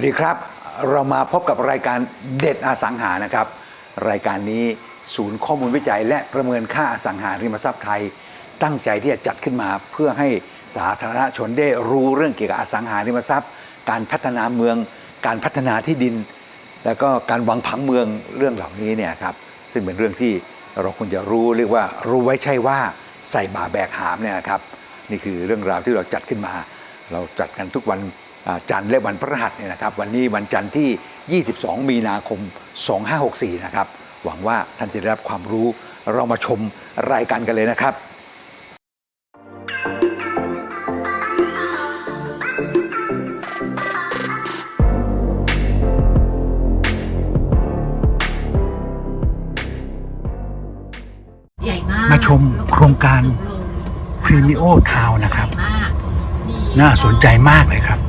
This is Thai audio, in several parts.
สวัสดีครับ เรามาพบกับรายการเด็ดอสังหานะครับ รายการนี้ศูนย์ข้อมูลวิจัย และประเมินค่าอสังหาริมทรัพย์ไทย ตั้งใจที่จะจัดขึ้นมาเพื่อให้สาธารณชนได้รู้เรื่องเกี่ยวกับอสังหาริมทรัพย์ การพัฒนาเมือง การพัฒนาที่ดิน แล้วก็การวางผังเมืองเรื่องเหล่านี้เนี่ยครับซึ่งเป็นเรื่องที่เราควรจะรู้เรียกว่ารู้ไว้ใช่ว่าใส่บ่าแบกหามเนี่ยครับนี่คือเรื่องราวที่เราจัดขึ้นมา เราจัดกันทุกวัน จันทร์และวันพฤหัสเนี่ยนะครับ วันนี้วันจันทร์ที่ 22 มีนาคม 2564 นะครับ หวังว่าท่านจะได้รับความรู้เรามาชมรายการกันเลยนะครับใหญ่มากมาชมโครงการพรีมิโอทาวนะครับใหญ่มากมีน่าสนใจมากเลยครับ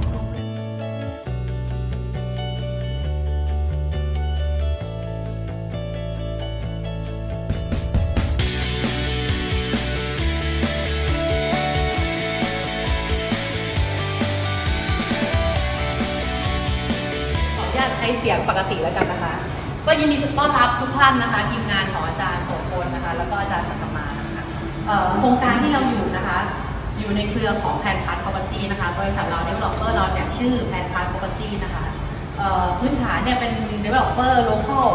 ติแล้วกันนะคะ ก็ยินดีต้อนรับทุกท่านนะคะทีมงานของอาจารย์โสพลนะคะ แล้วก็อาจารย์ปัตมานะคะโครงการที่เราอยู่นะคะ อยู่ในเครือของแพนพาร์ทพ r o p e r t y นะคะ บริษัทเรา developer เราเนี่ยชื่อแพนพาร์ทพ r o p e r t y นะคะพื้นฐานเนี่ยเป็น developer local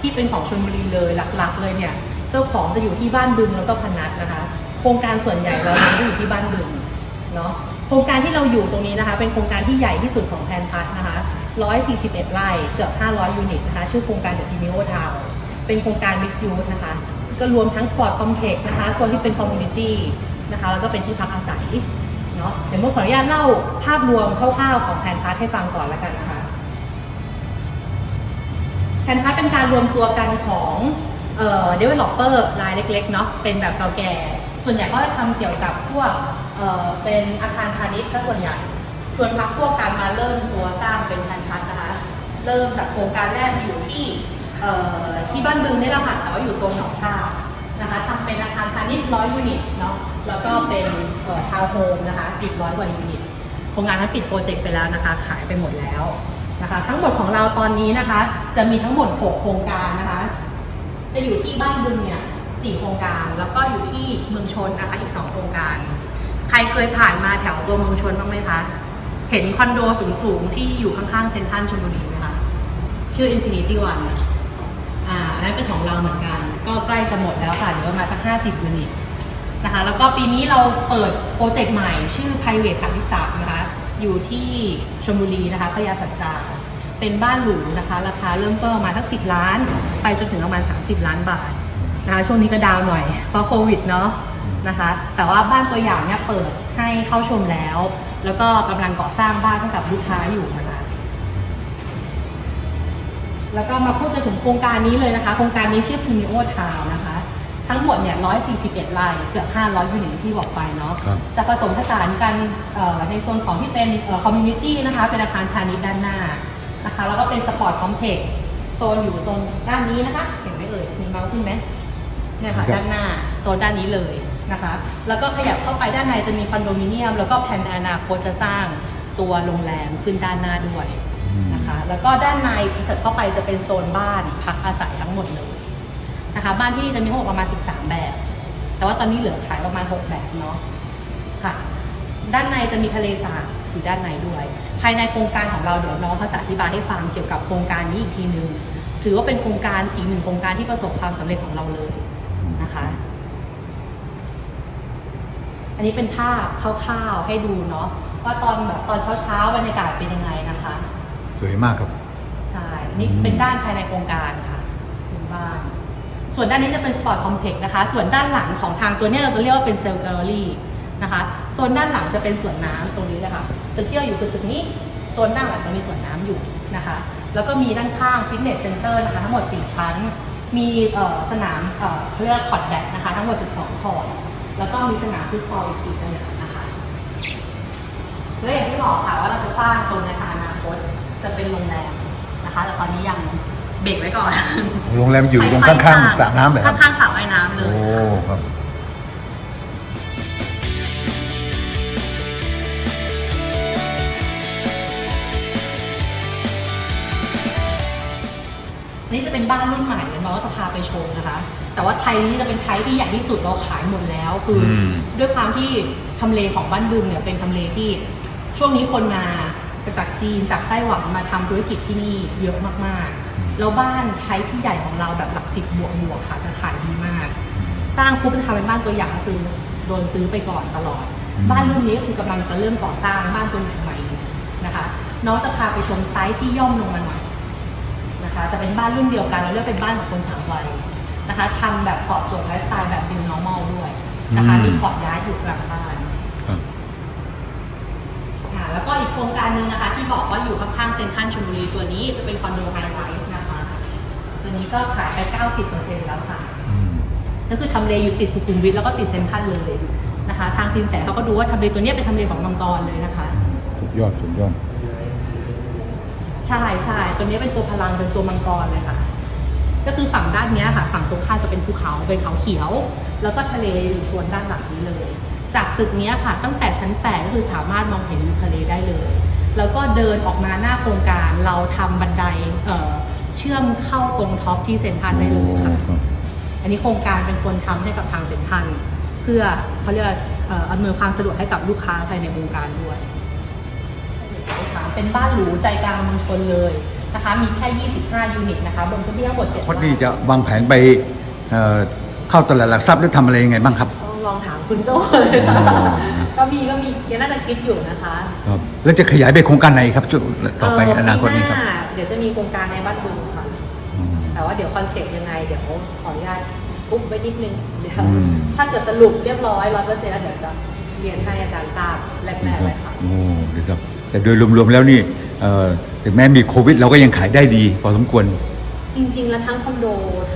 ที่เป็นของชลบุรีเลยหลักๆ เลยเนี่ยเจ้าของจะอยู่ที่บ้านบึงแล้วก็พนัสนะคะ โครงการส่วนใหญ่เราจะอยู่ที่บ้านบึงเนาะโครงการที่เราอยู่ตรงนี้นะคะ เป็นโครงการที่ใหญ่ที่สุดของแพนพัทนะคะ 141ไร่เกือบ 500 ยูนิตนะคะชื่อโครงการเดอะพิมิโอทาวเป็นโครงการ Mixed Use นะคะก็รวมทั้งสปอร์ตคอมเพล็กซ์นะคะส่วนที่เป็นคอมมูนิตี้นะคะแล้วก็เป็นที่พักอาศัยเนาะเดี๋ยวโมขออนุญาตเล่าภาพรวมคร่าวๆของแพนพัทให้ฟังก่อนแล้วกันนะคะแพนพัทเป็นการรวมตัวกันของเอ่อ developer รายเล็กๆเนาะเป็นแบบเก่าแก่ ส่วนใหญ่ก็จะทำเกี่ยวกับพวกเอ่อเป็นอาคารพาณิชย์ซะส่วนใหญ่ วนพักพวกการมาเริ่มตัวสร้างเป็นแพนพัทนะคะเริ่มจากโครงการแรกอยู่ที่ที่บ้านบึงนี่แหละค่ะแต่ว่าอยู่โซนหนองชานะคะทำเป็นอาคารพาณิชย์ร้อยยูนิตเนาะแล้วก็เป็นทาวน์โฮมนะคะอีกร้อยกว่ายูนิตโครงการนั้นปิดโปรเจกต์ไปแล้วนะคะ ขายไปหมดแล้วนะคะ ทั้งหมดของเราตอนนี้นะคะ จะมีทั้งหมด 6 โครงการนะคะ จะอยู่ที่บ้านบึงเนี่ยสี่โครงการ แล้วก็อยู่ที่เมืองชนนะคะอีก 2 โครงการ ใครเคยผ่านมาแถวตัวเมืองชนบ้างไหมคะ เห็นคอนโดสูงๆ ที่อยู่ข้างๆ เซ็นทรัลชลบุรีไหมคะ ชื่อ Infinity One อ่านนั้นเป็นของเราเหมือนกัน ก็ใกล้จะหมดแล้วค่ะเดี๋ยวประมาสัก 50ยูนิตนะคะแล้วก็ปีนี้เราเปิดโปรเจกต์ใหม่ชื่อ Private 33 นะคะ อยู่ที่ชลบุรีนะคะพญาสัจจาเป็นบ้านหรูนะคะ ราคาเริ่มต้นประมาณทั้ง10 ล้าน ไปจนถึงประมาณ 30 ล้านบาทนะคะช่วงนี้ก็ดาวหน่อยเพราะโควิดเนาะนะคะ แต่ว่าบ้านตัวอย่างเนี่ยเปิดให้เข้าชมแล้ว แล้วก็กำลังก่อสร้างบ้านให้กับลูกค้าอยู่นะคะ แล้วก็มาพูดกันถึงโครงการนี้เลยนะคะ โครงการนี้ชื่อ p r e m i o Town นะคะ ทั้งหมดเนี่ย 141ไร่เกือบ 500ยูนิตที่บอกไปเนาะ ครับ จะผสมผสานกันเอ่อในโซนของที่เป็นคอมมูนิตี้นะคะ เป็นอาคารพาณิชย์ด้านหน้านะคะ แล้วก็เป็นสปอร์ตคอมเพล็กซ์โซนอยู่โซนด้านนี้นะคะ เห็นไหมเอ่ยมีเมาส์ขึ้นไหมเนี่ยค่ะครับด้านหน้า โซนด้านนี้เลย นะคะ แล้วก็ขยับเข้าไปด้านในจะมีคอนโดมิเนียม แล้วก็แผนในอนาคตจะสร้างตัวโรงแรมขึ้นด้านหน้าด้วยนะคะ แล้วก็ด้านในที่เกิดเข้าไปจะเป็นโซนบ้านพักอาศัยทั้งหมดเลยนะคะ บ้านที่จะมีทั้งหมดประมาณ 13 แบบ แต่ว่าตอนนี้เหลือขายประมาณ 6 แบบเนาะค่ะ ด้านในจะมีทะเลสาบอยู่ด้านในด้วย ภายในโครงการของเราเดี๋ยวน้องเขาจะอธิบายให้ฟังเกี่ยวกับโครงการนี้อีกทีนึง ถือว่าเป็นโครงการอีกหนึ่งโครงการที่ประสบความสำเร็จของเราเลยนะคะ อันนี้เป็นภาพคร่าวๆให้ดูเนาะว่าตอนแบบตอนเช้าๆบรรยากาศเป็นยังไงนะคะสวยมากครับ ใช่นี่เป็นด้านภายในโครงการค่ะเป็นบ้าน ส่วนด้านนี้จะเป็นสปอร์ตคอมเพล็กซ์นะคะ ส่วนด้านหลังของทางตัวเนี้ยเราจะเรียกว่าเป็นเซลล์แกลเลอรี่นะคะ โซนด้านหลังจะเป็นสวนน้ำตรงนี้เลยค่ะตึกที่เราอยู่คือตึกนี้ โซนด้านหลังจะมีสวนน้ำอยู่นะคะ แล้วก็มีด้านข้างฟิตเนสเซ็นเตอร์นะคะทั้งหมด 4 ชั้น มีเอ่อสนามเอ่อเขาเรียกว่าคอร์ดแบดนะคะทั้งหมด 12 คอร์ด แล้วก็มีสนามฟุตซอลอีก4สนามนะคะแล้วอย่างที่บอกค่ะว่าเราจะสร้างตรงในอนาคตจะเป็นโรงแรมนะคะ แต่ตอนนี้ยังเบรกไว้ก่อนโรงแรมอยู่ตรงข้างๆสระน้ำเลยครับข้างๆสระว่ายน้ำเลโอ้ยครับอันนี้จะเป็นบ้านรุ่นใหม่เราก็จะพาไปชมนะคะ แต่ว่าไทยนี้จะเป็นไทยที่ใหญ่ที่สุดเราขายหมดแล้ว คืออม ด้วยความที่ทำเลของบ้านบึงเนี่ยเป็นทำเลที่ ช่วงนี้คนมาจากจีนจากไต้หวันมาทำธุรกิจที่นี่เยอะมากๆ แล้วบ้านไทยที่ใหญ่ของเราแบบหลักสิบบวกบวกๆค่ะจะขายดีมาก สร้างปุ๊บจะทำเป็นบ้านตัวอย่างก็คือโดนซื้อไปก่อนตลอด อืม บ้านรุ่นนี้ก็คือกำลังจะเริ่มก่อสร้างบ้านตัวใหม่อยู่นะคะ น้องจะพาไปชมไซต์ที่ย่อมลงมาหน่อยนะคะแต่เป็นบ้านรุ่นเดียวกันเราเรียกเป็นบ้านของคนสามวัย นะคะทำแบบตอบโจทย์ไลฟ์สไตล์แบบ new normal ด้วยนะคะอืม มีพอร์ตย้ายอยู่กลางบ้านครับ ค่ะแล้วก็อีกโครงการหนึ่งนะคะ ที่บอกว่าอยู่ข้างๆเซ็นทรัลชลบุรีตัวนี้จะเป็นคอนโดไฮไลท์นะคะ ตัวนี้ก็ขายไป 90%แล้วค่ะ อืม ก็คือทำเลอยู่ติดสุขุมวิทแล้วก็ติดเซ็นทรัลเลยนะคะ ทางสินแสเขาก็ดูว่าทำเลตัวเนี้ยเป็นทำเลของมังกรเลยนะคะ สุดยอด สุดยอด ใช่ใช่ตัวเนี้ยเป็นตัวพลังเป็นตัวมังกรเลยค่ะ ก็คือฝั่งด้านเนี้ยค่ะ ฝั่งตรงข้ามจะเป็นภูเขาเป็นเขาเขียว แล้วก็ทะเลอยู่ส่วนด้านหลังนี้เลย จากตึกเนี้ยค่ะ ตั้งแต่ชั้น 8 ก็คือสามารถมองเห็นวิวทะเลได้เลย แล้วก็เดินออกมาหน้าโครงการเราทำบันไดเอ่อเชื่อมเข้าตรงท็อปที่เซ็นทรัลได้เลยค่ะ อันนี้โครงการเป็นคนทำให้กับทางเซ็นทรัลเพื่อเขาเรียกว่าเอ่ออำนวยความสะดวกให้กับลูกค้าภายในวงการด้วยเป็นบ้านหรูใจกลางเมืองชนเลย นะคะมีแค่ 25 ยูนิตนะคะบนพื้นที่ทั้งหมด7คนนี้จะวางแผนไปเอ่อเข้าตลาดหลักทรัพย์หรือทำอะไรยังไงบ้างครับ ต้องลองถามคุณโจ้เลยค่ะอ๋อ ก็มีก็มียังน่าจะคิดอยู่นะคะครับแล้วจะขยายไปโครงการไหนครับช่วงต่อไปเอนาคตนี้ครับปีหาเดี๋ยวจะมีโครงการในบ้านบึงค่ะ อืม แต่ว่าเดี๋ยวคอนเซ็ปต์ยังไง เดี๋ยวขออนุญาตปุ๊บไว้นิดนึงเดี๋ยวอืม ถ้าเกิดสรุปเรียบร้อยร้อยเปอร์เซ็นต์แล้วเดี๋ยวจะเรียนให้อาจารย์ทราบแรกๆเลยค่ะ โอ้ดีครับแต่โดยรวมๆแล้วนี่เอ่อ ถึงแม้มีโควิดเราก็ยังขายได้ดีพอสมควร จริง ๆ แล้วทั้งคอนโด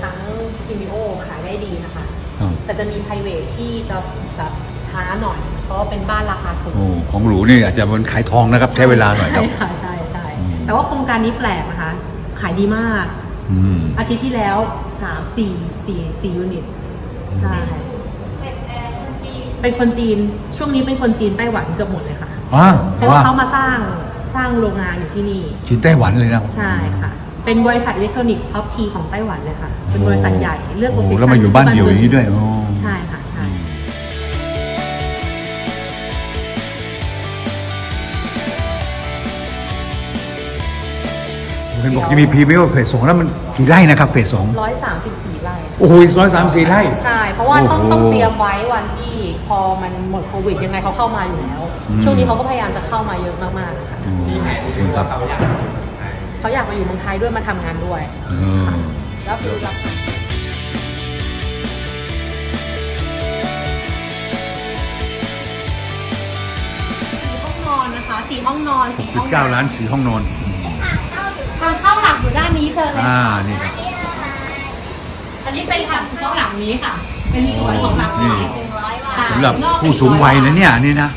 ทั้งพรีมิโอขายได้ดีนะคะครับแต่จะมี p r i v a t ที่จะแบบช้าหน่อย เพราะว่าเป็นบ้านราคาสูง โอ้ของหรูนี่อาจจะมันขายทองนะครับ ใช้เวลาหน่อยครับ ใช่ค่ะใช่ใช่อืม แต่ว่าโครงการนี้แปลกนะคะ ขายดีมาก อืม อาทิตย์ที่แล้วสามสี่สี่สี่ยูนิตใช่เป็นเอ่อคนจีนเป็นคนจีนช่วงนี้เป็นคนจีนไต้หวันเกือบหมดเลยค่ะอ่าเพราะว่าเขามาสร้าง สร้างโรงงานอยู่ที่นี่จีนไต้หวันเลยนะใช่ค่ะ เป็นบริษัทอิเล็กทรอนิกส์ท็อปทีของไต้หวันเลยค่ะ เป็นบริษัทใหญ่เลือกโลโอ้เคชั่นแล้วมาอยู่บ้านเดี่ยวอย่างนี้ด้วยโอ้ใช่ค่ะใช่เห็นบอกจะมีพรีเมียมเฟสสองแล้วมันกี่ไร่นะครับเฟสสองร้อยสามสิบสี่ไร่โอ้โหร้อยสามสี่ไร่ ใช่ เพราะว่าต้องโอ้โหต้องเตรียมไว้วันที่ พอมันหมดโควิดยังไงเขาเข้ามาอยู่แล้ว อืม ช่วงนี้เขาก็พยายามจะเข้ามาเยอะมากๆค่ะอืมครับเขาอยากมาอยู่เมืองไทยด้วยมาทำงานด้วย อืมแล้วคือรับสี่ห้องนอนนะคะสี่ห้องนอนสี่ห้สิอบงเก้าล้านสี่ห้องนอนทางเข้าหลักอยู่ด้านนี้เชิญเลยอ่า ค่ะนี่ครับอันนี้เป็นทางเข้าหลังนี้ค่ะ เป็นส่วนของหลังนี่นี้ค่ะ สำหรับผู้สูงวัยนะเนี่ยนี่นะ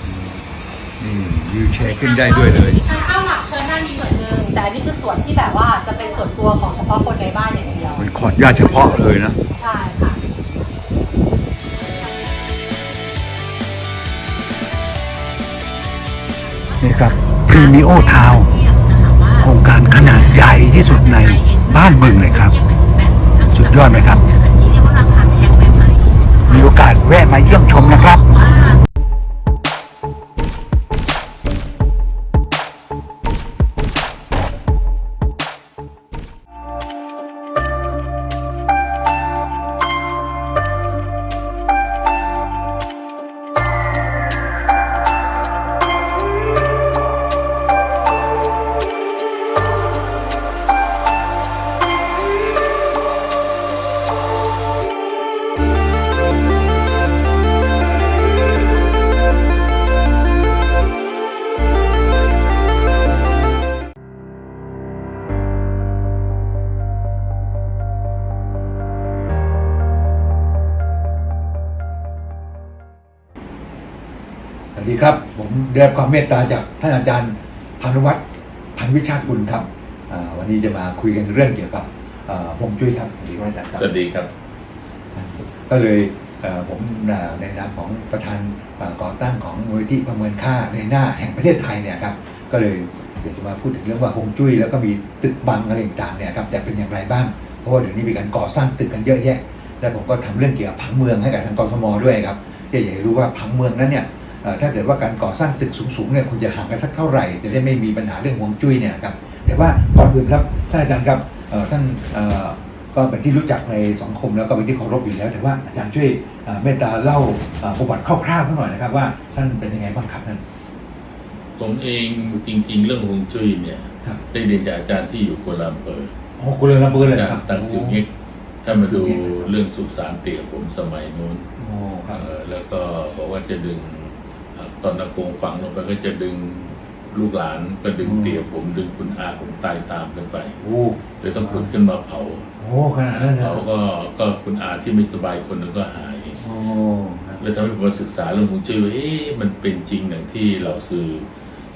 นี่วิวแชร์ขึ้นได้ด้วยเลย ทางเข้าหลักเชิญด้านนี้เหมือนเดิมแต่อันนี้คือส่วนที่แบบว่าจะเป็นส่วนตัวของเฉพาะคนในบ้านอย่างเดียว มันขอดญาตเฉพาะเลยนะ ใช่ค่ะ นี่ครับพรีมิโอทาวโครงการขนาดใหญ่ที่สุดในบ้านบึงเลยครับ สุดยอดไหมครับ รับความเมตตาจากท่านอาจารย์พานุวัฒน์พันวิชาติกุลครับอ่าวันนี้จะมาคุยกันเรื่องเกี่ยวกับอ่าฮวงจุ้ยครับสวัสดีครับอาจารย์ครับสวัสดีครับ ก็เลยเอ่อผมอ่าในนามของประธานอ่าก่อตั้งของมูลที่ประเมินค่าในหน้าแห่งประเทศไทยเนี่ยครับก็เลยเดี๋ยวจะมาพูดถึงเรื่องว่าฮวงจุ้ยแล้วก็มีตึกบังอะไรต่างๆเนี่ยครับจะเป็นอย่างไรบ้างราะว่าเดี๋ยวนี้มีการก่อสร้างตึกกันเยอะแยะ และผมก็ทำเรื่องเกี่ยวกับผังเมืองให้กับทางกรทมด้วยครับที่อยากจะรู้ว่าผังเมืองนั้นเนี่ยเอ่อ ถ้าเกิดว่าการก่อสร้างตึกสูงๆเนี่ยคุณจะห่างกันสักเท่าไหร่ จะได้ไม่มีปัญหาเรื่องฮวงจุ้ยเนี่ยครับแต่ว่าก่อนอื่นครับท่านอาจารย์ครับเอ่อท่านเอ่อก็เป็นที่รู้จักในสังคมแล้วก็เป็นที่เคารพอยู่แล้ว แต่ว่าอาจารย์ช่วยเอ่อเมตตาเล่าเอ่อประวัติคร่าวๆสักหน่อยนะครับว่าท่านเป็นยังไงบ้างครับท่านผมเองจริง ๆ เรื่องฮวงจุ้ยเนี่ยครับได้เรียนจากอาจารย์ที่อยู่กัวลาลัมเปอร์โอ้กุลนาเบอร์เลยอาจารครับย์ตังสิวเง็กถ้ามาดูตังสิวเง็กเรื่องสุสานเตี่ยผมสมัยนู้นโอ้ครับเอ่อแล้วก็บอกว่าจะดึงเอ่อ ตอนนากงฝังลงไปก็จะดึงลูกหลานก็ดึงเตี่ยผมดึงคุณอาผมตายตามกันไปโอ้เลยต้องขุดขึ้นมาเผาโอ้ขนาดนั้นเลยเผาก็ก็คุณอาที่ไม่สบายคนหนึงก็หายโอ้ครับแล้วทำให้ผมมาศึกษาเรื่องฮวงจุ้ยว่าเอ๊ะมันเป็นจริงอย่างที่เราสื่อ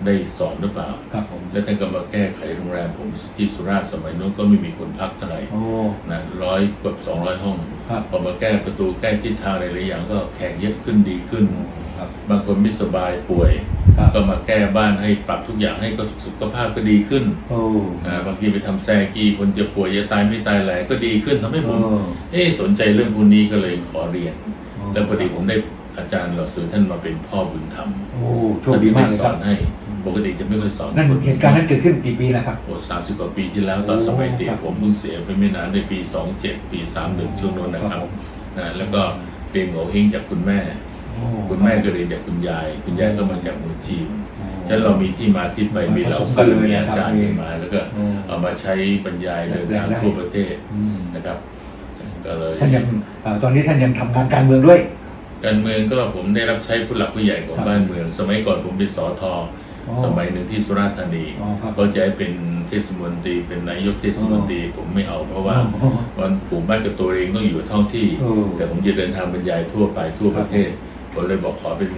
ได้สอนหรือเปล่า ครับผม แล้วท่านก็มาแก้ไขโรงแรมผมที่สุราษฎร์สมัยนู้นก็ไม่มีคนพักเท่าไหร่โอ้ นะร้อยเกือบสองร้อยห้องครับ พอมาแก้ประตูแก้ทิศทางอะไรหลายอย่างก็แขกเยอะขึ้นดีขึ้น ครับ บางคนไม่สบายป่วย ครับ ก็มาแก้บ้านให้ปรับทุกอย่างให้ก็สุขภาพก็ดีขึ้นโอ้อ่าบางทีไปทำแซกีคนจะป่วยจะตายไม่ตายแหละก็ดีขึ้นทำให้ผมโอ้เอ๊ะสนใจเรื่องพวกนี้ก็เลยขอเรียน แล้วพอดีผมได้อาจารย์เหล่าซื้อท่านมาเป็นพ่อบุญธรรมโอ้โชคดีมากเลยสครัอบนให้ปกติจะไม่ค่อยสอนนั่นคนเหตุการณ์นั้นเกิดขึ้นกี่ปีแล้วครับ โอ้สามสิบกว่าปีที่แล้วตอนโอ้สมัยเด็คกรับผมเพิ่งเสียไปไม่นานในปีสองเจ็ดปีสามหนึ่งช่วงนั้นนะคครัรับบผมนะแล้วก็เรียนโงเฮงจากคุณแม่โอ้ คุณแม่ก็เรียนจากคุณยาย คุณยายก็มาจากเมืองจีนโอ้ฉะนั้นเรามีที่มาที่ไปมีเหล่าผสมกันซื้อเลยมีนะอาครับจารย์ขึ้นมาแล้วก็อืมเอามาใช้บรรยายเดินทางได้ทั่วประเทศอืมนะครับก็เลยท่านยังเอ่อตอนนี้ท่านยังทำงานการเมืองด้วย การเมืองก็ผมได้รับใช้ผู้หลักผู้ใหญ่ของครับบ้านเมือง สมัยก่อนผมเป็นสอทออ๋อสมัยหนึ่งที่สุราษฎร์ธานีอ๋อครับก็จะให้เป็นเทศมนตรีเป็นนายกเทศมนตรีผมไม่เอาเพราะว่าอ๋อวันปลูกบ้านกับตัวเองต้องอยู่ท้องที่เออแต่ผมจะเดินทางบรรยายทั่วไปทั่วครับประเทศ ผมเลยบอกขอเป็น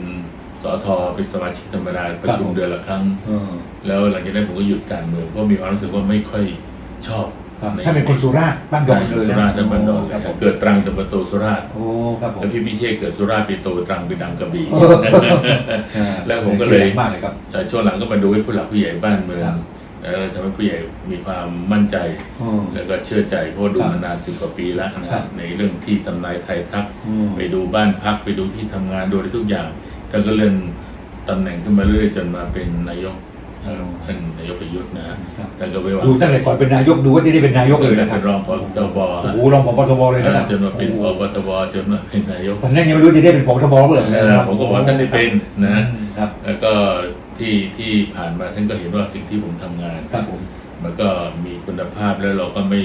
สอทอเป็นสมาชิกธรรมดาประชุมครับเดือนละครั้งเออแล้วหลังจากนั้นผมก็หยุดการเมืองเพราะมีความรู้สึกว่าไม่ค่อยชอบครับท่านเป็นคนสุราษฎร์บ้านดอนเลยสุนะราษฎร์และบันดอนเลยครับผมเกิดตรังแต่ประตูสุราษฎร์โอ้ครับผมแล้วพี่พิเชษเกิดสุราษฎร์ไปโตตรังไปดังกระบี่เออแล้วผมก็เลยมากเลยครับแต่ช่วงหลังก็มาดูให้ผู้หลักผู้ใหญ่บ้านเมือครังบ แล้วทำให้ผู้ใหญ่มีความมั่นใจโอ้แล้วก็เชื่อใจเพราะว่าดูครับมานานสิบกว่าปีแล้วนะครับในเรื่องที่ตำนายไทยทักอืมไปดูบ้านพักไปดูที่ทำงานดูอะไรทุกอย่างท่านก็เลื่อนตำแหน่งขึ้นมาเรื่อยๆจนมาเป็นนายกเอ่อท่านนายกประยุทธ์นะฮะครับท่านก็ไปว่าดูตั้งแต่ก่อนเป็นนายกดูว่าจะได้เป็นนายกเลยนะครัเป็บนรองผบตบโอ้โหรองผบทบเลยนะครับจนมาเป็นพบตบจนมาเป็นนายกตอนแรกยังไม่รู้จะได้เป็นผบทบเลยเออผมก็บอกว่าท่านได้เป็นนะครับแล้วก็ ที่ที่ผ่านมาท่านก็เห็นว่าสิ่งที่ผมทำงานครับผมมันก็มีคุณภาพแล้วเราก็ไม่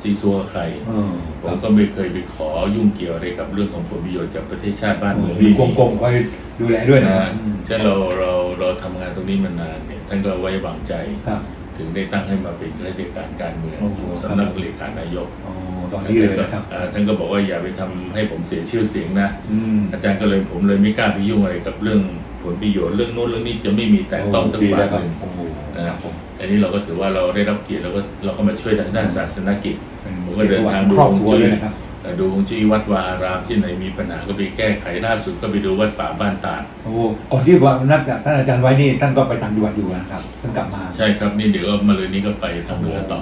ซีซัวกับใครเออผมก็ไม่เคยไปขอยุ่งเกี่ยวอะไรกับเรื่องของผลประโยชน์จากประเทศชาติบ้านเมืองมีกงกงคอยดูแลด้วยนะนะฉะนั้นเราเราเราทำงานตรงนี้มานานเนี่ยท่านก็ไว้วางใจครับ ถึงได้ตั้งให้มาเป็นข้าราชการการเมืองโอ้โหอยู่สำนักเลขานายกอ๋อตอนนี้เลยนะครับอ่าท่านก็บอกว่าอย่าไปทำให้ผมเสียชื่อเสียงนะอืมอาจารย์ก็เลยผมเลยไม่กล้าไปยุ่งอะไรกับเรื่องผลประโยชน์เรื่องโน้นเรื่องนี้จะไม่มีแต่ต้องทั้งดีบาแล้ทวครับหนึ่งโอ้โหนะครับผมอันนี้เราก็ถือว่าเราได้รับเกียรติแล้วก็เราก็มาช่วยทางด้านศาสนกิจเป็นผมก็เดินทางดูครอบฮวงครัวจุ้เลยยนะครับแต่ ดูฮวงจุ้ยวัดวาอารามที่ไหนมีปัญหาก็ไปแก้ไขล่าสุดก็ไปดูวัดป่าบ้านตาดโอ้โหก่อนที่ว่านัดกับท่านอาจารย์ไว้นี่ท่านก็ไปต่างจังหวัดอยู่นะครับท่านกลับมาใช่ครับนี่เดี๋ยวก็มาเลยนี้ก็ไปทางเหนือต่อ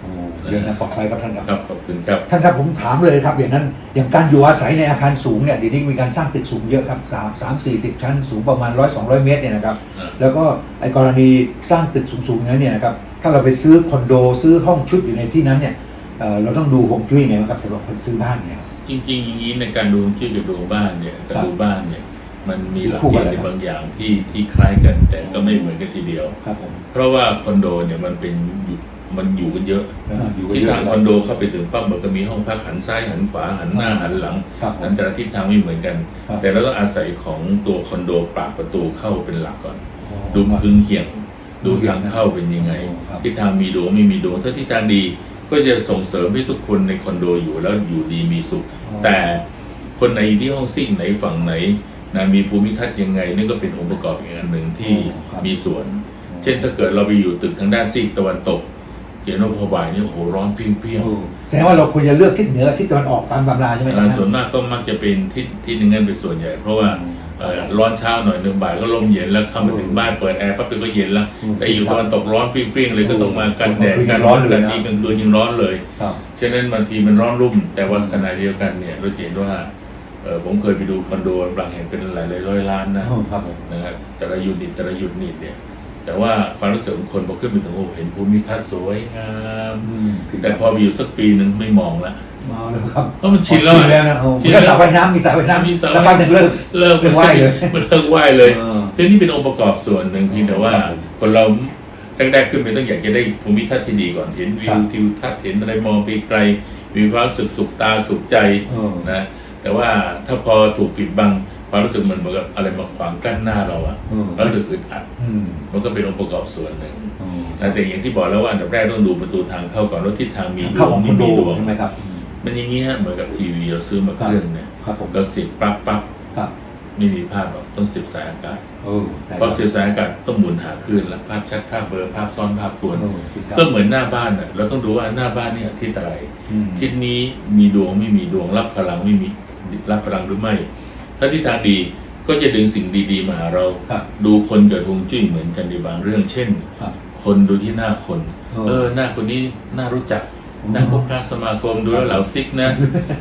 โอ้โหเดินทางปลอดภัยครับท่านครับครับขอบคุณครับท่านครับผมถามเลยครับอย่างนั้น อย่างการอยู่อาศัยในอาคารสูงเนี่ยเดี๋ยวนี้มีการสร้างตึกสูงเยอะครับสามสามสี่สิบชั้นสูงประมาณร้อยสองร้อยเมตรเนี่ยนะครับอ่าแล้วก็ไอ้กรณีสร้างตึกสูงๆอย่างนั้นเนี่ยนะครับถ้าเราไปซื้อคอนโดซื้อห้องชุดอยู่ในที่นั้นเนี่ย เอ่อเราต้องดูฮวงจุ้ยไงบ้างครับสำหรับคนซื้อบ้านเนี่ยครับจริงๆอย่างนี้ในการดูฮวงจุ้ยกับดูบ้านเนี่ยกับดูบ้านเนี่ยมันมีหลักคู่เกกัณนฑ์เลยในครับบางอย่างที่ที่คล้ายกัน แต่ก็ไม่เหมือนกันทีเดียว ครับผมเพราะว่าคอนโดเนี่ยมันเป็นอยู่มันอยู่กันเยอะอ่าอยู่กันที่เยอะทางคอนโดเข้าไปถึงปั๊บมันก็มีห้องพักหันซ้ายหันขวาหันหน้าหันหลังครับผมนั้นแต่ละทิศทางไม่เหมือนกัน ครับ แต่เราต้องอาศัยของตัวคอนโดปากประตูเข้าเป็นหลักก่อนอ๋อดูพึงเหี่ยง ดูทางเข้าเป็นยังไงครับ ทิศทางมีดวงไม่มีดวงถ้าทิศทางดี ก็จะส่งเสริมให้ทุกคนในคอนโดอยู่แล้วอยู่ดีมีสุขอ๋อแต่คนในที่ห้องซิ่งไหนฝั่งไหนนะมีภูมิทัศน์ยังไงนี่ก็เป็นองค์ประกอบอีกอันหนึ่งที่อ๋อครับมีส่วน เช่นถ้าเกิดเราไปอยู่ตึกทางด้านซีกตะวันตกเจนว่าพอบ่ายนี่โอ้โหร้อนเปรี้ยงโอ้แสดงว่าเราควรจะเลือกทิศเหนือทิศตะวันออกตามตำราใช่ไหมๆครัอ่าบส่วนมากก็มักจะเป็นที่ที่หนึ่งกันเป็นส่วนใหญ่ เพราะว่าเอ่อ ร้อนเช้าหน่อยหนึ่งบ่ายก็ลมเย็นแล้วเข้ามาถึงบ้านเปิดแอร์ปั๊บเดี๋ยวก็เย็นแล้วอืมแต่อยู่ตะวันตกร้อนเปรี้ยงๆเลยก็ต้องมากันแดดกันร้อนเลยกันนะดีกลางคืนยังร้อนเลยครับฉะนั้นบางทีมันร้อนรุ่ม แต่ว่าขณะเดียวกันเนี่ยเราจะเห็นว่าเออผมเคยไปดูคอนโดบางแห่งเป็นหลายๆร้อยล้านนะครับผมนะครับแต่ละยูนิตแต่ละยูนิตเนี่ยแต่ว่าความรู้สึกของคนพอขึ้นไปถึงโอ้เห็นภูมิทัศน์สวยงามอืมแต่พอไปอยู่สักปีหนึ่งไม่มองละ มาแล้วครับเพราะมันชินแล้วชิอะนแล้วนะโอ้ชิมีนก็แล้วสระว่ายน้ำมีสระว่ายน้ำมีสระแล้วบ้านหนึ่งเลิกเลิกไม่ไหว้เลยไม่เลิกไหวเลยเออทีนี้เป็นองค์ประกอบส่วนหนึ่งเพียงแต่ว่าครับผมคนเราแรกๆขึ้นไปต้องอยากจะได้ภูมิทัศน์ที่ดีก่อนเห็นวิครัวบทิวทัศน์เห็นอะไรมองไปไกลมีความรู้สึกสุขตาสุขใจเออนะแต่ว่าถ้าพอถูกปิดบังความรู้สึกมันเหมือนกับอะไรมาขวางกั้นหน้าเราอะเออรู้สึกอึดอัดอืมมันก็เป็นองค์ประกอบส่วนหนึ่งเออนะแต่อย่างที่บอกแล้วว่าอันดับแรกต้องดูประตูทางเข้าก่อนว่าทิศทางมีดเข้าวของงคอนโดไม่มีดวงใช่ไหมครับ มันอย่างนี้ฮะเหมือนกับทีวีเราซื้อมาเครื่องเนี่ยครับผมเราเสียบปลั๊กปั๊บครับไม่มีภาพหรอกต้องเสียบสายอากาศเออใช่พอเสียบสายอากาศต้องหมุนหาคลื่นแล้วภาพชัดภาพเบลอภาพซ้อนภาพทวนเออจริงครับก็เหมือนหน้าบ้านอะเราต้องดูว่าหน้าบ้านเนี่ยทิศอะไร อืมทิศนี้มีดวงไม่มีดวงรับพลังไม่มีรับพลังหรือไม่ ถ้าทิศทางดีก็จะดึงสิ่งดีๆมาหาเรา ครับดูคนกับฮวงจุ้ยเหมือนกันในบางเรื่องเช่น ครับ คนดูที่หน้าคน เออ เออหน้าคนนี้น่ารู้จักอืม หน้าคบค้าสมาคมดูแล้วเหลาซิกนะ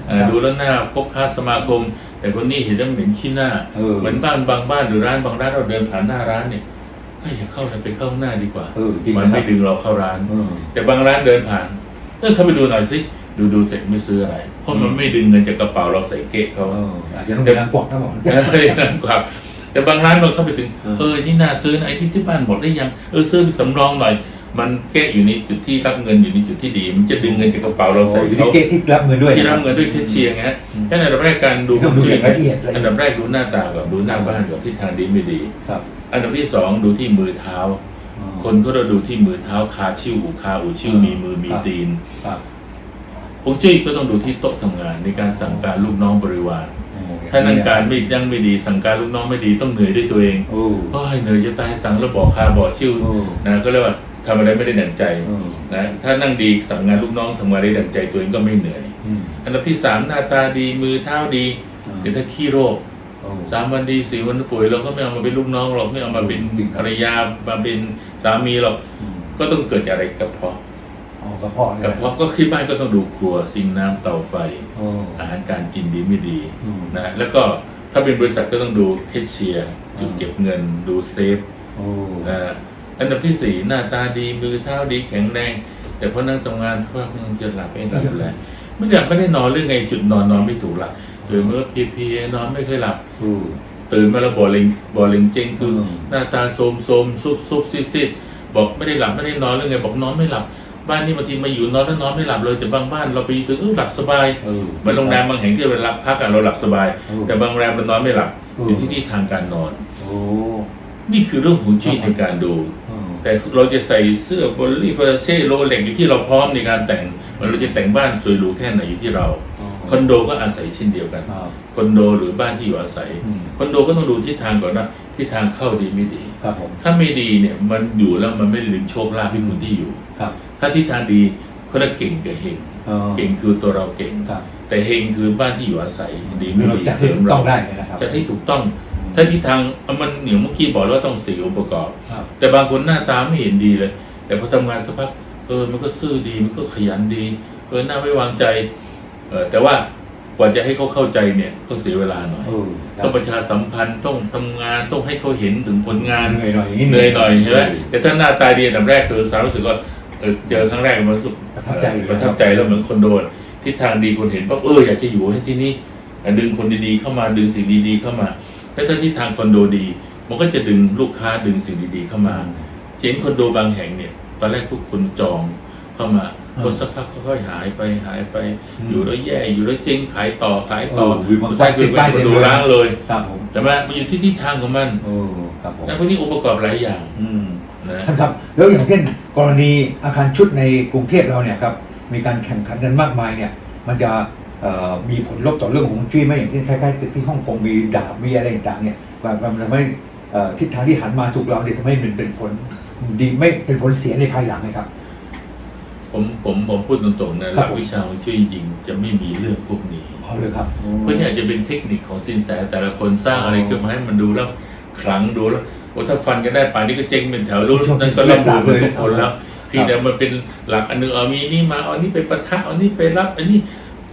เออดูแล้วหน้าคบค้าสมาคม แต่คนนี้เห็นแล้วเหม็นขี้หน้าเออ เหมือนบ้านบางบ้านหรือร้านบางร้านเราเดินผ่านหน้าร้านเนี่ยเฮ้ยอย่าเข้าเลยไปเข้าข้างหน้าดีกว่า เออจริงมันนะคไม่รับดึงเราเข้าร้าน เออ แต่บางร้านเดินผ่าน เออเข้าไปดูหน่อยสิ ดูดูเสร็จไม่ซื้ออะไร เพราะมันไม่ดึงเงินจากกระเป๋าเราใส่เก๊ะเขา เอออาจจะต้องเป็นนางกวักนะบอกเฮ้ยนั่นกว่าแต่บางร้านมันเข้าไปถึงอืมเออ นี่น่าซื้อนะไอ้ที่ที่บ้านหมดได้ยัง เออซื้อไปสำรองหน่อย มันแก้อยู่ในจุดที่รับเงินอยู่ในจุดที่ดี มันจะดึงเงินจากกระเป๋าเราใส่อยู่ที่เขาเกตที่รับเงินด้วยที่รับเงินด้วยแคชเชียร์ไงฮะอืมแค่อันดับแรกการดูต้องดูชื่อย่างละเอียดละเอียดอันดับแรกดูหน้าตาก่อนดูหน้าบ้านก่อนที่ทางดีไม่ดี ครับ อันดับที่สองดูที่มือเท้าอ๋อคนก็จะดูที่มือเท้าคาชิวอูคาอูชิวอ่ามีมีมือมีครับตีนครับองค์จุ้ยก็ต้องดูที่โต๊ะทำงานในการสั่งการลูกน้องบริวารโอ้ถ้านั่งการไม่ยังไม่ดีสั่งการลูกน้องไม่ดีต้องเหนื่อยด้วยตัวเองโอ้โอ้ยเหนื่อยจะตายสั่งแล้วบอกคาบอกชิวโอ้นะก็เรียกว่า ทำอะไรไม่ได้ดั่งใจเออนะถ้านั่งดีสั่งงานลูกน้องทำงานได้ดั่งใจตัวเองก็ไม่เหนื่อยอืมอันดับที่สามหน้าตาดีมือเท้าดีอืมแต่ถ้าขี้โรคโอ้สามวันดีสี่วันป่วยเราก็ไม่เอามาเป็นลูกน้องหรอกไม่เอามาเป็นจริงครับภรรยามาเป็นสามีหรอกอืมก็ต้องเกิดจากอะไรกระเพาะอ๋อกระเพาะเลยกระเพาะก็ที่บ้านก็ต้องดูครัวซิงค์น้ำเตาไฟโอ้อาหารการกินดีไม่ดีอืมนะแล้วก็ถ้าเป็นบริษัทก็ต้องดูแคชเชียร์จุดเก็บเงินดูเซฟโอ้นะ อันดับที่สี่หน้าตาดีมือเท้าดีแข็งแรง แต่พอนั่งทำงานว่าคงจะหลับไม่หลับแล้วไม่หลับไม่ได้นอนเรื่องไงจุดนอนนอนไม่ถูกหลับตื่นมาก็เพลียๆนอนไม่เคยหลับโอ้ตื่นมาแล้วบ่อเล็งบ่อเล็งเจงคืออมหน้าตาโสมโสมซุบซุบซิดซิดบอกไม่ได้หลับไม่ได้นอนเรื่องไงบอกนอนไม่หลับบ้านนี้บางทีมาอยู่นอนแล้วนอนไม่หลับเลยแต่บางบ้านเราไปถึงเออหลับสบายเออเหมันโรงแรมบางแห่งที่เราหลับพักอะเราหลับสบายเออแต่บางโรงแรมมันนอนไม่หลับเอออยู่ที่ที่ทางการนอนโอ้ นี่คือเรื่องของจุ้ยในการดูเออแต่เราจะใส่เสื้อบอลลี่พาเช่โรเล็กอยู่ที่เราพร้อมในการแต่งเหมันเราจะแต่งบ้านสวยหรูแค่ไหนอยู่ที่เรา คอนโดก็อาศัยเช่นเดียวกันครับคอนโดหรือบ้านที่อยู่อาศัยอืมคอนโดก็ต้องดูทิศทางก่อนว่าทิศทางเข้าดีไม่ดีครับผมถ้าไม่ดีเนี่ยมันอยู่แล้วมันไม่ได้ดึงโชคลาภให้คนที่อยู่ครับถ้าทิศทางดีเขาเรียกเก่งกับเฮงเออเก่งคือตัวเราเก่งครับแต่เฮงคือบ้านที่อยู่อาศัยดีไม่เราดีจัดเสริให้มถูกต้เราองได้เลยนะครับจะให้ถูกต้อง ถ้าทิศทางเอามันเหนียวเมื่อกี้บอกแล้วว่าต้องสี่องค์ประกอบ ครับแต่บางคนหน้าตาไม่เห็นดีเลย แต่พอทำงานสักพักเออมันก็ซื่อดีมันก็ขยันดีเออหน้าไว้วางใจเออแต่ว่ากว่าจะให้เขาเข้าใจเนี่ยต้องเสียเวลาหน่อยเออคต้รัอบงประชาสัมพันธ์ต้องทำงานต้องให้เขาเห็นถึงผลงาน เหนื่อยหน่อยางนี้เหนื่อยหน่อยใช่ไหมแต่ถ้าหน้าตาดีอันดับแรกคือสามรู้สึกว่าเออเจอครั้งแรกมันรู้สึกประทับใจเออประทับใจแล้วเหมือนคนโดนทิศทางดีคนเห็นปั๊บเอออยากจะอยู่ให้ที่นี่อะดึงคนดีๆเข้ามาดึงสิ่งดีๆเข้ามา แล้วถ้าทิศทางคอนโดดี มันก็จะดึงลูกค้าดึงสิ่งดีๆเข้ามา เจ๊งคอนโดบางแห่งเนี่ยตอนแรกพวกคนจองเข้ามาอืมพอสักพักค่อยๆหายไปหายไปอืมอยู่แล้วแย่อยู่แล้วเจ๊งขายต่อขายต่อเออวิวมันสุดท้ายคือติดป้ายเป็นคอนโดเต็มเลยร้างเลยครับผมแต่ว่ามันอยู่ที่ทิศทางของมันโอ้ครับผมแล้วพวกนี้องค์ประกอบหลายอย่างอืมนะท่านครับแล้วอย่างเช่นกรณีอาคารชุดในกรุงเทพเราเนี่ยครับมีการแข่งขันกันมากมายเนี่ย มันจะเอ่อ มีผลลบต่อเรื่องของฮวงจุ้ยไหมอย่างเช่นคล้ายๆตึกที่ฮ่องกงมีดาบมีอะไรต่างๆเนี่ยแบบมันทำให้เอ่อทิศทางที่หันมาถูกเราเนี่ยทำให้มันเป็นผลดีไม่เป็นผลเสียในภายหลังไหมครับ ผมผมผมพูดตรงๆนะหครัลับกผมวิชาของชื่อจริงๆจะไม่มีเรื่องพวกนี้เอาเลยครับเพราะเนี่ยอาจจะเป็นเทคนิคของสินแสแต่ละคนสร้างอะไรขึ้นมาให้มันดูแล้วขลังดูแล้วโอ้ถ้าฟันกันได้ป่านนี้ก็เจ๊งเป็นแถวรู้นั่นก็ร่ำรวยเป็นทุกคนแล้วเพี่แต่มันเป็นหลักอันนึงเอามีนี่มาเอานี่ไปปะทะเอานี่ไปรับ อันนี้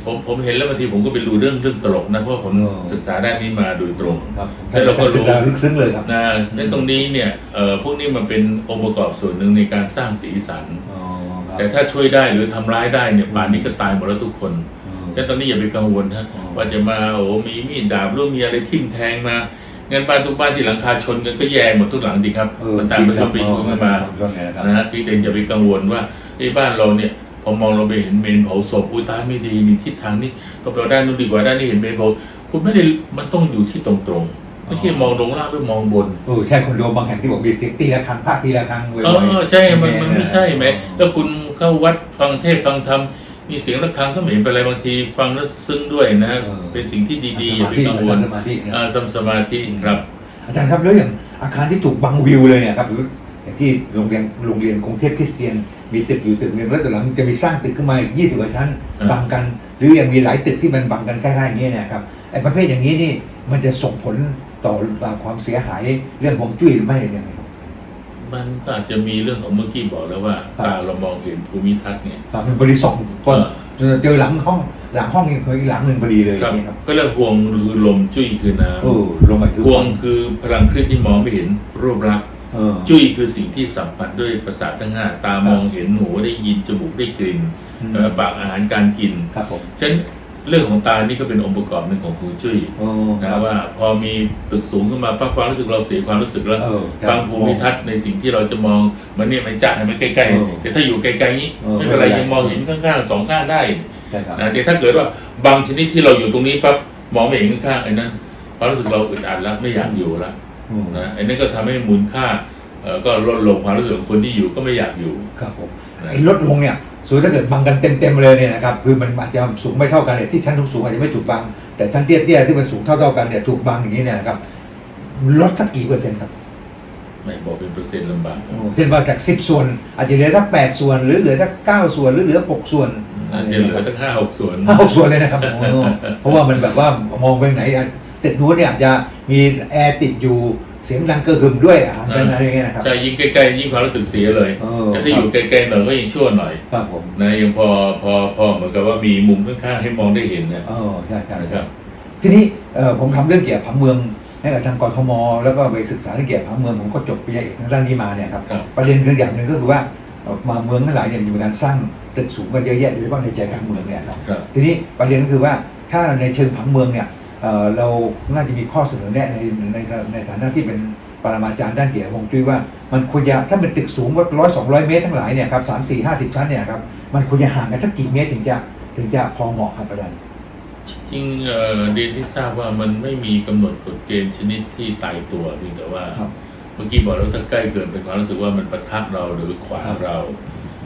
ผมผมเห็นแล้วบางทีผมก็ไปดูเรื่องเรื่องตลกนะเพราะผมศึกษาด้านนี้มาโดยตรง ครับแต่เราก็รู้ ศึษลึกซึ้งเลยครับนะในตรงนี้เนี่ยเอ่อพวกนี้มันเป็นองค์ประกอบส่วนหนึ่งในการสร้างสีสัน อ๋อครับแต่ถ้าช่วยได้หรือทำร้ายได้เนี่ยป่านนี้ก็ตายหมดแล้วทุกคนอืม ฉะนั้นตอนนี้อย่าไปกังวลนะอ๋อ ว่าจะมาโอ้มีมีดดาบหรือมีอะไรทิ่มแทงมางั้นบ้านทุกบ้านที่หลังคาชนกันก็แย่หมดทุกหลังดีครับเออมันตามไปชนไปชนกันมาชนกันนะครับ นะฮะพี่เต็นอย่าไปกังวลว่าไอ้บ้านเราเนี่ย พอมองเราไปเห็นเมนเผาศพอุ้ยตายไม่ดีนี่ทิศทางนี้ก็ไปเอาด้านนู้นดีกว่าด้านนี้เห็นเมนเผาคุณไม่ได้มันต้องอยู่ที่ตรงๆไม่ใช่มองลงล่างหรือมองบนเออใช่คนโดมบางแห่งที่บอกมีเสียงตีละครั้งภาคตีละครั้งบ่อยเอๆอใช่มันมันไม่ใช่ไหมแล้วคุณเข้าวัดฟังเทศน์ฟังธรรมมีเสียงระฆังก็ไม่เห็นเป็นไรบางทีฟังแล้วซึ้งด้วยนะเออเป็นสิ่งที่ดีๆอย่าไปกังวลสมาธินะอ่าสมสมาธิครับ อาจารย์ครับแล้วอย่างอาคารที่ถูกบังวิวเลยเนี่ยครับหรืออย่างที่โรงเรียนโรงเรียนกรุงเทพคริสเตียน มีตึกอยู่ตึกหนึ่งแล้วแต่หลังจะมีสร้างตึกขึ้นมาอีกยี่สิบกว่าชั้นอ่าบังกัน หรือยังมีหลายตึกที่มันบังกันใกล้ๆอย่างนี้ยนะครับไอ้ประเภทอย่างนี้นี่มันจะส่งผลต่อความเสียหายเรื่องของจุ้ยหรือไม่ยังไงครับมันก็อาจจะมีเรื่องของเมื่อกี้บอกแล้วว่าครับตาเรามองเห็นภูมิทัศน์เนี่ยครับเป็นบริษัทคนเออเจอหลังห้องหลังห้องอีกหลังหนึ่งพอดีเลยอครับย่างนี้ครับก็เรียกห่วงคือลมจุ้ยคือน้โอ้ลงมาถือำห่วงคือพลังคลื่นที่มองไม่เห็นรูปลักษณ์เออ จุ้ยคือสิ่งที่สัมผัสด้วยประสาททั้งห้าตามองเห็นหูได้ยินจมูกได้กลิ่นอืมเอ่อปากอาหารการกินครับผมฉะนั้นเรื่องของตานี่ก็เป็นองค์ประกอบหนึ่งของฮวงจุ้ยโอ้นะว่าพอมีตึกสูงขึ้นมาปั๊บความรู้สึกเราเสียความรู้สึกแล้วเออใช่บางภูมิทัศน์ในสิ่งที่เราจะมองเหมันเนี่ยมันจะให้มันใกล้เออๆแต่ถ้าอยู่ไกลๆนี้เออไม่เป็นไรไม่เป็นไรยังมองเห็นข้างๆสองข้างได้ใช่ครับนะแต่ถ้าเกิดว่าบางชนิดที่เราอยู่ตรงนี้ปั๊บมองไม่เห็นข้างๆไอ้นั้นความรู้สึกเราอึดอัดแล้วไม่อยากอยู่แล้วอืม นะไอ้นั่นก็ทำให้มูลค่าเอ่อก็ลดลงความรู้สึกของคนที่อยู่ก็ไม่อยากอยู่ครับผมนะไอ้ลดลงเนี่ยส่วนถ้าเกิดบังกันเต็มๆเลยเนี่ยนะครับคือมันอาจจะสูงไม่เท่ากันเนี่ยที่ชั้นสูงๆอาจจะไม่ถูกบัง แต่ชั้นเตี้ยๆที่มันสูงเท่าๆกันเนี่ยถูกบังอย่างนี้เนี่ยนะครับลดสักกี่เปอร์เซ็นต์ครับไม่บอกเป็นเปอร์เซ็นต์ลำบากเช่นว่าจาก10ส่วน อาจจะเหลือสัก8ส่วน หรือเหลือสัก9ส่วนหรือเหลือ6ส่วนอาจจะเหลือตั้งห้าหกส่วนห้าหกส่วนเลยนะครับโอ้เพราะว่ามันแบบว่ามองไปไหนอะ ตึกนู้นเนี่ยอาจจะมีแอร์ติดอยู่เสียงดังเกินหึมด้วยอะเป็นอะไรอย่างเงี้ยนะครับ ใช่ยิ่งใกล้ๆยิ่งความรู้สึกเสียเลยเออ แต่ถ้าอยู่ไกลๆหน่อยก็ยังชั่วหน่อยครับผมนะยังพอพอพอเหมือนกับว่ามีมุมข้างๆให้มองได้เห็นนะอ๋อใช่ใช่นะคใช่ รับ ทีนี้เอ่อผมทำเรื่องเกี่ยวกับผังเมืองให้กับทางกทม แล้วก็ไปศึกษาเรื่องเกี่ยวกับผังเมืองผมก็จบปริญญาเอกทางด้านนี้มาเนี่ยครับครับ ประเด็นคืออย่างหนึ่งก็คือว่าเอ่อมาเมืองทั้งหลายเนี่ยมีการสร้างตึกสูงกันเยอะแยะโดยเฉพาะในใจกลางเมืองเนี่ยครับครับ ทีนี้ประเด็นก็คือว่าถ้าในเชิงผังเมืองเนี่ย เอ่อเราน่าจะมีข้อเสนอแนะในในในฐานะที่เป็นปรมาจารย์ด้านเกี่ยวกับฮวงจุ้ยว่ามันควรจะถ้าเป็นตึกสูงว่าร้อยสองร้อยเมตรทั้งหลายเนี่ยครับสามสี่ห้าสิบชั้นเนี่ยครับมันควรจะห่างกันสักกี่เมตรถึงจะถึงจะพอเหมาะครับอาจารย์จริงเอ่อเรียนที่ทราบว่ามันไม่มีกำหนดกฎเกณฑ์ชนิดที่ตายตัวเพียงแต่ว่าครับเมื่อกี้บอกแล้วถ้าใกล้เกินเป็นความรู้สึกว่ามันประทักเราหรือขวางครับเรา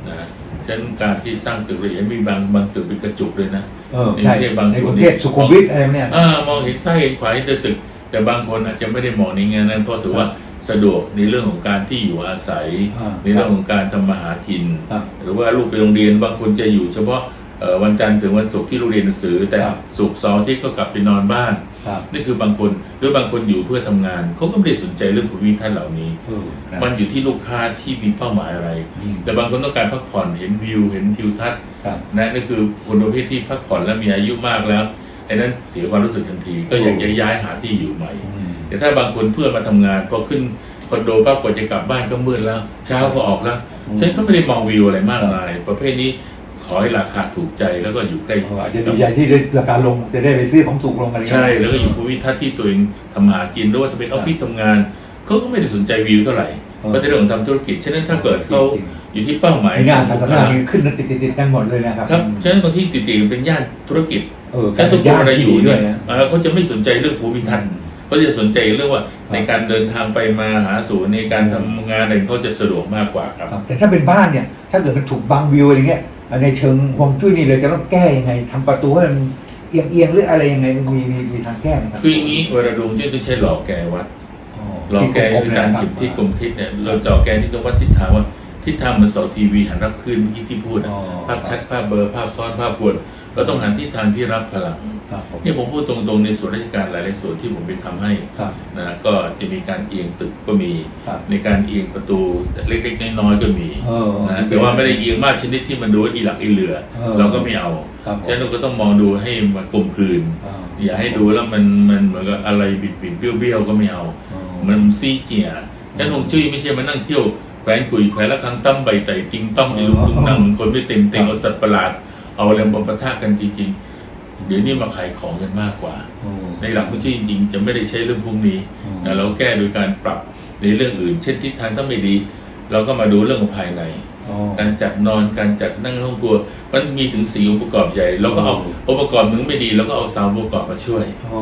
นะฉะนั้นการที่สร้างตึกละเอียดมีบางบางตึกเป็นกระจุกเลยนะ เออใช่ในกรุงเทพบางในส่กวนรุงเทพสุขุมวิทอะไรเนี่ยอ่ามองเห็นไส้เห็นขวาเห็นแต่ตึก แต่บางคนอาจจะไม่ได้มองในแง่นั้นเพราะถือว่าสะดวกในเรื่องของการที่อยู่อาศัยอ่าในเรื่องของการทำมาหากินครับหรือว่าลูกไปโรงเรียนบางคนจะอยู่เฉพาะเอ่อวันจันทร์ถึงวันศุกร์ที่โรงเรียนหนังสือ แต่ครับศุกร์เสาร์อาที่ก็กลับไปนอนบ้าน ครับนี่คือบางคนหรือบางคนอยู่เพื่อทำงานเขาก็ไม่ได้สนใจเรื่องภูมิทัศน์เหล่านี้เออนะมันอยู่ที่ลูกค้าที่มีเป้าหมายอะไรอืมแต่บางคนต้องการพักผ่อนเห็นวิวเห็นทิวทัศน์ครับนะนี่คือคนประเภทที่พักผ่อนและมีอายุมากแล้วไอ้นั้นเสียความรู้สึกทันทีก็อยากจะย้ายหาที่อยู่ใหม่อืมแต่ถ้าบางคนเพื่อมาทำงานพอขึ้นคอนโดปั๊บกว่าจะกลับบ้านก็มืดแล้ว เช้าก็ออกแล้วอืมฉันก็ไม่ได้มองวิวอะไรมากมายประเภทนี้ ขอให้ราคาถูกใจแล้วก็อยู่ใกล้อาจจะดีใจที่ได้ราคาลงจะได้ไปซื้อของถูกลงอะไรเงี้ยใช่ แล้วก็อยู่ภูมิทัศน์ที่ตัวเองทำมาหากินหรือว่าจะเป็นออฟฟิศทำงานเขาก็ไม่ได้สนใจวิวเท่าไหร่เออก็เป็นเรื่องของทำธุรกิจฉะนั้นถ้าเกิดเขาจริงอยู่ที่เป้าหมายงานการสำนักงานขึ้นติดติดติดๆๆกันหมดเลยนะครับครับฉะนั้นบางที่ติดๆเป็นย่านธุรกิจเออถ้าทุกคนอะไรอยู่ด้เนี่วยยนะเอ่อเขาจะไม่สนใจเรื่องภูมิทัศน์เขาจะสนใจเรื่องว่าในการเดินทางไปมาหาสู่ในการทำงานอะไรเขาจะสะดวกมากกว่าครับครับ แต่ถ้าเป็นบ้านเนี่ย ถ้าเกิดมันถูกบังวิวอะไรเงี้ย ในเชิงฮวงจุ้ยนี่เลยจะต้องแก้ยังไงทำประตูให้มันเอียงเอียงๆหรืออะไรยังไงมันมีมีมีทางแก้ไหมครับคืออย่างนี้เวลาดูจะต้องใช้หลอกแกวัดอ๋อหลอกแกที่คือการนะคจิบบที่กลมทิศเนี่ยเราจะหลอกแกที่ตรงวัดทิศทางว่าทิศทางเหมือนเสาทีวีหันรับคลื่นเมื่อกี้ที่พูดอะอ๋อภาพชัดภาพเบลอร์ภาพซ้อนภาพกวน เราต้องหันทิศทางที่รับพลังครับผม นี่ผมพูดตรงๆในส่วนราชการหลายๆส่วนที่ผมไปทำให้ครับ นะก็จะมีการเอียงตึกก็มี ครับ ในการเอียงประตูเล็กๆน้อยๆก็มีเออนะแต่ว่าไม่ได้เอียงมากชนิดที่มันดูอีหลักอีเหลือ เออเราก็ไม่เอาครับผม ฉะนั้นเราก็ต้องมองดูให้มันกลมกลืน อ่า อย่าให้ดูแล้วมันมันเหมือนกับอะไรบิดบิดๆเบี้ยวเบี้ยวๆก็ไม่เอา อ๋อ มันซีเจียนั่นคงจุ้ยไม่ใช่มานั่งเที่ยวแขวนคุยแขวนละครั้งตั้มใบไต่ติงต้องในลุกตุ้งนั่งเหมือนคนไม่เต็มเต็งเอาสัตว์ประหลาด เอาอะไรมาปะทะกันจริงๆ เดี๋ยวนี้มาขายของกันมากกว่าอ๋อในหลักคุณจุ้ยจริง ๆ จะไม่ได้ใช้เรื่องพวกนี้อืมนะเราแก้โดยการปรับในเรื่องอื่น เช่นทิศทางถ้าไม่ดี เราก็มาดูเรื่องของภายในอ๋อการจัดนอนการจัดนั่งห้องครัว มันมีถึงสี่องค์ประกอบใหญ่เราก็เอาโอ้องค์ประกอบหนึ่งไม่ดีเราก็เอาสามองค์ประกอบมาช่วยอ๋อ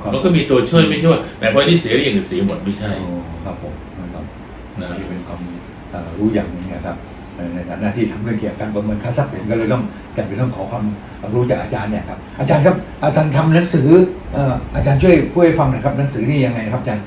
ครับมันก็มีตัวช่วยไม่ใช่ว่าแหมพอที่เสียอย่างอื่นเสียหมดไม่ใช่อ๋อครับผมนะครับนะนี่เป็นความเอ่อรู้อย่างหนึงนะครับ ในในฐานะที่ทำเรื่องเกี่ยวกับการประเมินค่าทรัพย์เองก็เลยต้องจำเป็นต้องขอความรู้จากอาจารย์เนี่ยครับอาจารย์ครับอาจารย์ทำหนังสือเอ่ออาจารย์ช่วยพูดให้ฟังหน่อยครับหนังสือนี่ยังไงครับอาจารย์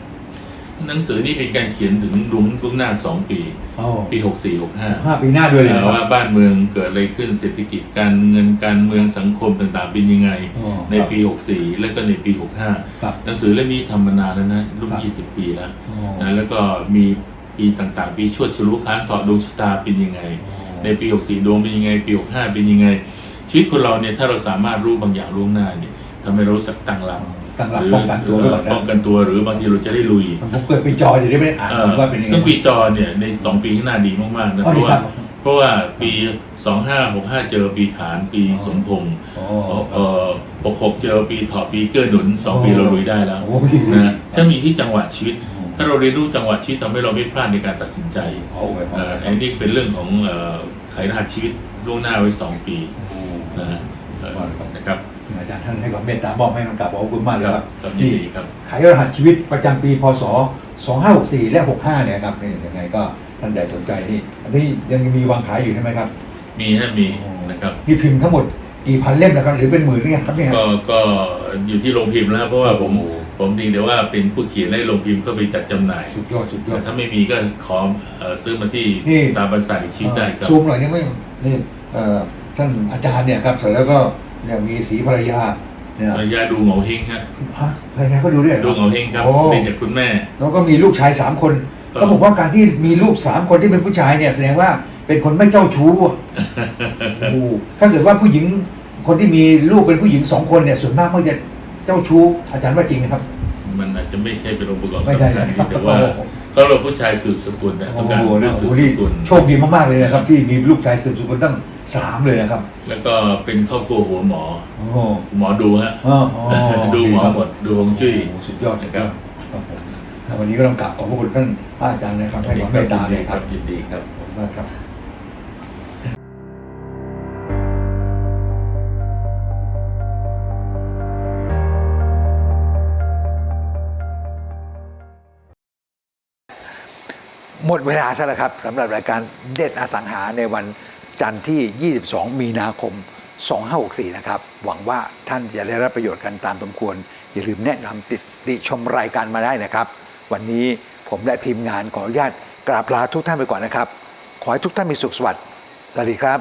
หนังสือนี่เป็นการเขียนถึงลุงลุงหน้าสองปีอ๋อปีหกสี่หกห้าห้าปีหน้าด้วยเลยนะคว่ารับบ้านเมืองเกิดอะไรขึ้นเศรษฐกิจการเงินการเมืองสังคมต่างๆเป็นยังไงอ๋อในปี64แล้วก็ในปีครับ65หนังสือเล่มนี้ทำมานานแล้วนะรุ่นครับ20ปีแล้วอ๋อนะแล้วก็มี ปีต่างๆ ปีชวดชลุค้านต่อดวงชะตาเป็นยังไง ในปี 64 ดวงเป็นยังไง ปี 65 เป็นยังไง ชีวิตคนเราเนี่ยถ้าเราสามารถรู้บางอย่างล่วงหน้าเนี่ยทำให้เรารู้สักตั้งรับตั้งหลักหรือป้องกันตัวไว้ก่อนนะป้องกันตัวหรือบางทีเราจะได้ลุยผมเกิดปีจอเดี๋ยวได้ไม่ได้อ่านเอ่อว่าเป็นยังไงซึ่งปีจอเนี่ยในสองปีข้างหน้าดีมากๆนะอ๋อเพดีราะครัว่าบเพราะว่าปี2565เจอปีขานปีสมพงษ์อ๋อเอ่อ66เจอปีเถาะปีเกื้อหนุนสองปีอ๋อเราลุยได้แล้วโอ้โหนะถ้ามีที่จังหวะชีวิต ถ้าเราเรียนรู้จังหวะชีวิตทำให้เราไม่พลาดในการตัดสินใจโอ้โหเอ่ออันนี้เป็นเรื่องของเอ่อไขรหัสชีวิตล่วงหน้าไว้2ปีนะฮะเอ่อนะครับ อาจารย์ท่านให้ความเมตตามอบให้มันกลับขอบคุณมากเลยครับครับยินที่ดีครับไขรหัสชีวิตประจำปีพศ 2564 และ 65 เนี่ยครับนี่ยังไงก็ท่านใดสนใจนี่อันนี้ยังมีวางขายอยู่ใช่ไหมครับมีฮะมีนะครับ นี่พิมพ์ทั้งหมด กี่พันเล่มนะครับหรือเป็นหมื่นหรือไงครับเนี่ย ก็ก็อยู่ที่โรงพิมพ์แล้วเพราะว่าผมโอ้โห ผมจริงแต่ว่าเป็นผู้เขียนให้โรงพิมพ์เข้าไปจัดจำหน่าย สุดยอดสุดยอดแต่ถ้าไม่มีก็ขอเอ่อซื้อมาที่นี่ สถาบันศาสตร์อีกชิ้นได้ครับ ซูมหน่อยนี่ไม่นี่เอ่อท่านอาจารย์เนี่ยครับเสร็จแล้วก็เนี่ยมีสีภรรยาเนี่ยภรรยาดูเหงาเฮงฮะฮะภรรยาก็ดูด้วยหรอดูเหงาเฮงครับโอ้ เป็นจากคุณแม่ แล้วก็มีลูกชายสามคนเออ เขาบอกว่าการที่มีลูกสามคนที่เป็นผู้ชายเนี่ยแสดงว่า เป็นคนไม่เจ้าชู้อะโอ้โหถ้าเกิดว่าผู้หญิงคนที่มีลูกเป็นผู้หญิงสองคนเนี่ยส่วนมากมักจะเจ้าชู้อาจารย์ว่าจริงไหมครับ มันอาจจะไม่ใช่เป็นองค์ประกอบไม่สำใช่คัญนะครับแต่ว่าเขาเราผู้ชายสืบสกุลนะต้องการโอ้โหผู้นะสืโอ้บโหสนี่กุลโชคดีมากๆเลยนะครับ ที่มีลูกชายสืบสกุลตั้งสามเลยนะครับ แล้วก็เป็นครอบครัวหัวหมอโอ้โหหมอดูฮะอ๋ออ๋อดูหมอหมดดูฮวงจุ้ยโอ้โหสุดยอดนะครับครับผมวันนี้ก็ต้องกราบขอบพระคุณท่านอาจารย์นะครับให้ความเมตตาเลยครับยินดีครับขอบคุณมากครับ หมดเวลาซะแล้วครับสำหรับรายการเด็ดอสังหาในวันจันทร์ที่ 22 มีนาคม 2564 นะครับ หวังว่าท่านจะได้รับประโยชน์กันตามสมควร อย่าลืมแนะนำติดติชมรายการมาได้นะครับ วันนี้ผมและทีมงานขออนุญาตกราบลาทุกท่านไปก่อนนะครับ ขอให้ทุกท่านมีสุขสวัสดิ์สวัสดีครับ